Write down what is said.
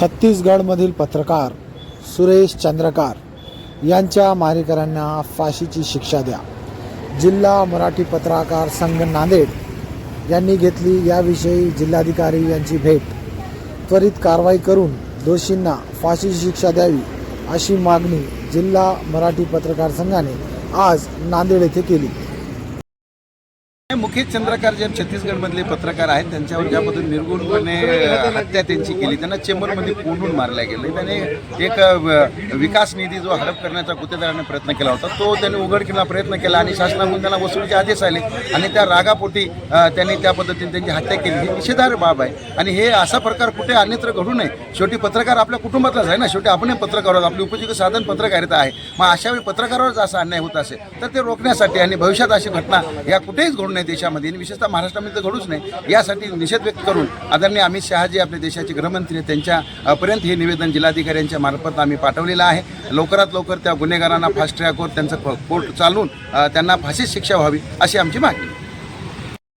छत्तीसगडमधील पत्रकार सुरेश चंद्रकार यांच्या मारेकऱ्यांना फाशीची शिक्षा द्या. जिल्हा मराठी पत्रकार संघ नांदेड यांनी घेतली याविषयी जिल्हाधिकारी यांची भेट. त्वरित कारवाई करून दोषींना फाशीची शिक्षा द्यावी अशी मागणी जिल्हा मराठी पत्रकार संघाने आज नांदेड येथे केली. मुकेश चंद्रकार जे छत्तीसगडमधले पत्रकार आहेत त्यांच्यावर ज्या पद्धतीने निर्गुणपणे हत्या त्यांची केली त्यांना चेंबरमध्ये कोंडून मारल्या गेले. त्याने एक विकास निधी जो हडप करण्याचा गुत्तेदाराने प्रयत्न केला होता तो त्यांनी उघडकीला प्रयत्न केला आणि शासनाकडून त्यांना वसुलीचे आदेश आले आणि त्या रागापोटी त्यांनी त्या पद्धतीने त्यांची हत्या केली. ही निषेधार्ह बाब आहे. आणि हे असा प्रकार कुठे अन्यत्र घडू नये. शेवटी पत्रकार आपल्या कुटुंबातलाच आहे ना. शेवटी आपण पत्रकार आहोत आपली उपजीविका साधन पत्रकारिता आहे. मग अशा वेळी पत्रकारावरच असा अन्याय होत असेल तर ते रोखण्यासाठी आणि भविष्यात अशी घटना या कुठेच घडू नये देशामध्ये आणि विशेषतः महाराष्ट्रामध्ये तर घडूच नाही. यासाठी निषेध व्यक्त करून आदरणीय अमित शहाजी आपल्या देशाचे गृहमंत्री आहेत, त्यांच्यापर्यंत हे निवेदन जिल्हाधिकाऱ्यांच्या मार्फत आम्ही पाठवलेलं आहे. लवकरात लवकर त्या गुन्हेगारांना फास्ट ट्रॅकवर त्यांचं कोर्ट चालवून त्यांना फाशीच शिक्षा व्हावी अशी आमची मागणी